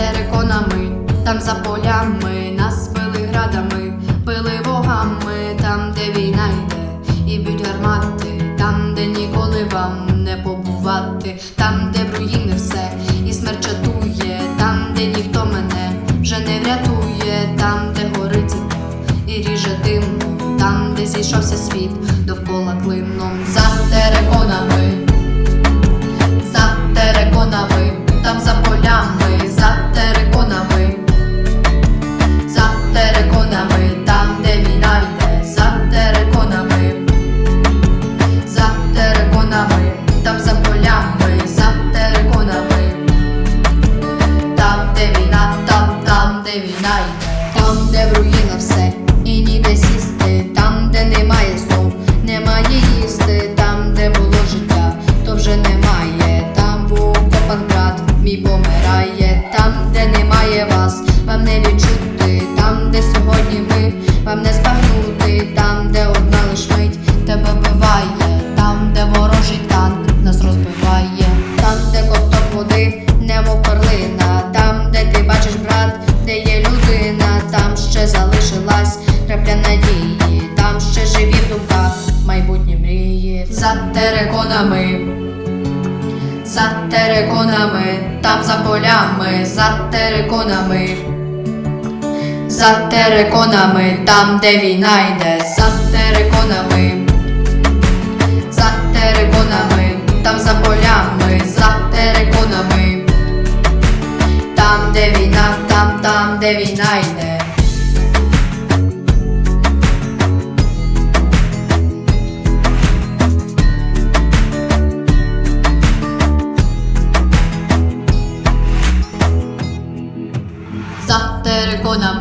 териконами, там за полями нас били градами, били богами, там, де війна йде, і б'ють гармати, там, де ніколи вам не побувати, там, де в руїни все, і смерть чатує, там, де ніхто мене вже не врятує, там, де горить і ріже димом, там, де зійшовся світ довкола клином за териконами де в руїнах все, і ніде сісти, там, де немає знов, немає їсти, там, де було життя, то вже немає, там був копан брат, мій помирає, там, де немає вас, вам не відчути, там, де сьогодні ми, залишилась крапля надії, там ще живі в думках майбутні мрії. За териконами, за териконами, там за полями, за териконами. За териконами, там, де війна йде, за териконами, за териконами, там за полями, за териконами, там, де війна, там, там, де війна йде. За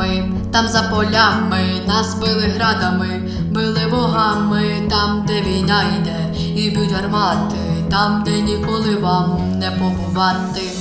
там за полями, нас били градами, били вогами там, де війна йде, і б'ють гармати, там, де ніколи вам не побувати.